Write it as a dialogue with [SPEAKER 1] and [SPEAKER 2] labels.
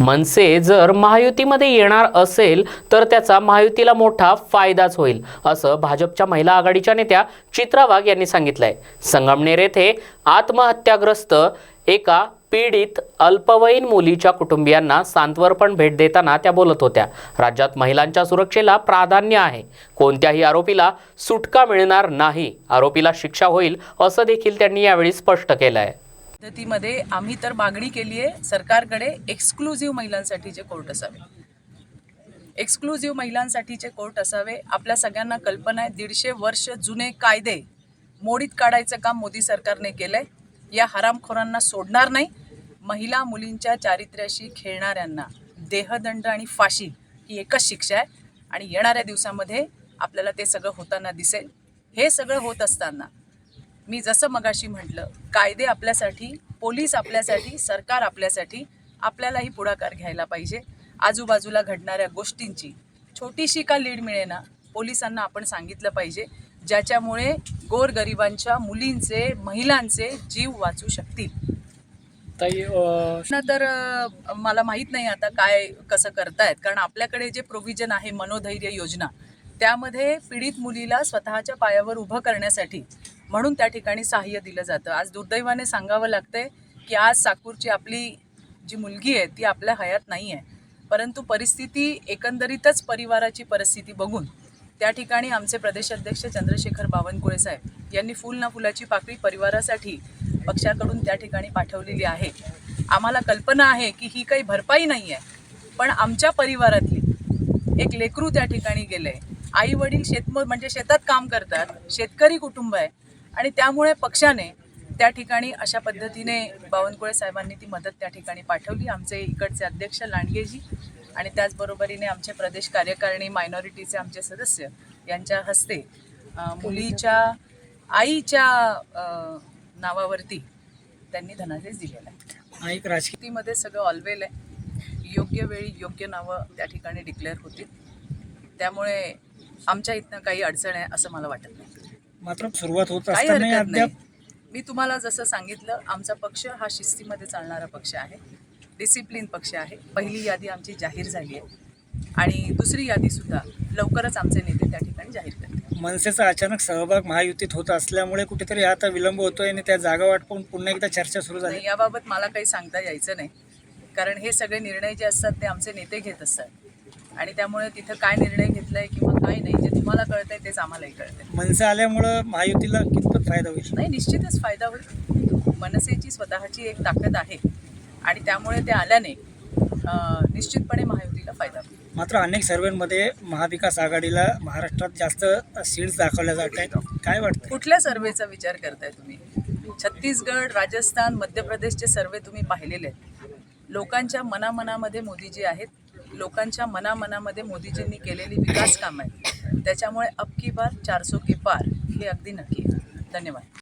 [SPEAKER 1] मनसे जर महायुतीमध्ये येणार असेल तर त्याचा महायुतीला मोठा फायदाच होईल असं भाजपच्या महिला आघाडीच्या नेत्या चित्रा वाघ यांनी सांगितलंय. संगमनेर येथे आत्महत्याग्रस्त एका पीडित अल्पवयीन मुलीच्या कुटुंबियांना सांत्वरपण भेट देताना त्या बोलत होत्या. राज्यात महिलांच्या सुरक्षेला प्राधान्य आहे. कोणत्याही आरोपीला सुटका मिळणार नाही. आरोपीला शिक्षा होईल असं देखील त्यांनी यावेळी स्पष्ट केलं आहे
[SPEAKER 2] पद्धतीमध्ये आम्ही तर मागणी केली आहे सरकारकडे एक्सक्लुझिव्ह महिलांसाठीचे कोर्ट असावे. एक्सक्लुझिव्ह महिलांसाठीचे कोर्ट असावे आपल्या सगळ्यांना कल्पना आहे दीडशे वर्ष जुने कायदे मोडीत काढायचं काम मोदी सरकारने केलंय. या हरामखोरांना सोडणार नाही. महिला मुलींच्या चारित्र्याशी खेळणाऱ्यांना देहदंड आणि फाशी ही एकच शिक्षा आहे. आणि येणाऱ्या दिवसामध्ये आपल्याला ते सगळं होताना दिसेल. हे सगळं होत असताना मी जसं मगाशी म्हटलं कायदे आपल्यासाठी पोलीस आपल्यासाठी सरकार आपल्यासाठी आपल्यालाही पुढाकार घ्यायला पाहिजे. आजूबाजूला घडणाऱ्या गोष्टींची छोटीशी का लीड मिळेना पोलिसांना आपण सांगितलं पाहिजे ज्याच्यामुळे गोरगरिबांच्या मुलींचे महिलांचे जीव वाचू शकतील. ना तर मला माहीत नाही आता काय कसं करतायत. कारण आपल्याकडे जे प्रोव्हिजन आहे मनोधैर्य योजना त्यामध्ये पीडित मुलीला स्वतःच्या पायावर उभं करण्यासाठी म्हणून त्या ठिकाणी सहाय्य दिलं जातं. आज दुर्दैवाने सांगावं लागतंय की आज साकूरची आपली जी मुलगी आहे ती आपल्या हयात नाही आहे. परंतु परिस्थिती एकंदरीतच परिवाराची परिस्थिती बघून त्या ठिकाणी आमचे प्रदेशाध्यक्ष चंद्रशेखर बावनकुळे साहेब यांनी फुल ना फुलाची पाकळी परिवारासाठी पक्षाकडून त्या ठिकाणी पाठवलेली आहे. आम्हाला कल्पना आहे की ही काही भरपाई नाही आहे पण आमच्या परिवारातली एक लेकरू त्या ठिकाणी गेले आई वडील शेतम म्हणजे शेतात काम करतात शेतकरी कुटुंब आहे आणि त्यामुळे पक्षाने त्या ठिकाणी अशा पद्धतीने बावनकुळे साहेबांनी ती मदत त्या ठिकाणी पाठवली. आमचे इकडचे अध्यक्ष लांडगेजी आणि त्याचबरोबरीने आमचे प्रदेश कार्यकारिणी मायनॉरिटीचे आमचे सदस्य यांच्या हस्ते मुलीच्या आईच्या नावावरती त्यांनी धनादेश दिलेला आहे.
[SPEAKER 3] एक राजकीय
[SPEAKER 2] शेतीमध्ये सगळं ऑलवेल आहे. योग्य वेळी योग्य नावं त्या ठिकाणी डिक्लेअर होतील. त्यामुळे आमच्या इथनं काही अडचण आहे असं मला वाटत नाही.
[SPEAKER 3] मात्र सुरुवात होत
[SPEAKER 2] काही
[SPEAKER 3] असताना
[SPEAKER 2] हरकत नाही.
[SPEAKER 3] अद्याप
[SPEAKER 2] मी तुम्हाला जसं सांगितलं आमचा पक्ष हा शिस्तीमध्ये चालणारा पक्ष आहे. डिसिप्लिन पक्ष आहे. पहिली यादी आमची जाहीर झाली आहे. आणि दुसरी यादीसुद्धा लवकरच आमचे नेते त्या ठिकाणी जाहीर करतील.
[SPEAKER 3] मनसेचा अचानक सहभाग महायुतीत होत असल्यामुळे कुठेतरी आता विलंब होतोय आणि त्या जागा वाटपून पुन्हा एकदा चर्चा सुरू झाली.
[SPEAKER 2] नाही याबाबत मला काही सांगता यायचं नाही. कारण हे सगळे निर्णय जे असतात ते आमचे नेते घेत असतात. आणि त्यामुळे तिथं काय निर्णय घेतलाय किंवा काय नाही जे तुम्हाला कळतंय तेच आम्हालाही कळतंय.
[SPEAKER 3] मनसे आल्यामुळं महायुतीला कितपत फायदा होईल?
[SPEAKER 2] नाही निश्चितच फायदा होईल. मनसेची स्वतःची एक ताकद आहे आणि त्यामुळे ते आल्याने निश्चितपणे महायुतीला फायदा होईल.
[SPEAKER 3] मात्र अनेक सर्वेमध्ये महाविकास आघाडीला महाराष्ट्रात जास्त सीट्स दाखवल्या जात आहेत. काय वाटतं
[SPEAKER 2] कुठल्या सर्वेचा विचार करताय तुम्ही? छत्तीसगड राजस्थान मध्य प्रदेशचे सर्वे तुम्ही पाहिलेले आहेत. लोकांच्या मनामनामध्ये मोदीजी आहेत. लोकांच्या मनामनामध्ये मोदीजींनी केलेली विकास कामं आहेत. त्याच्यामुळे अब की बार चारसो के पार हे अगदी नक्की आहे. धन्यवाद.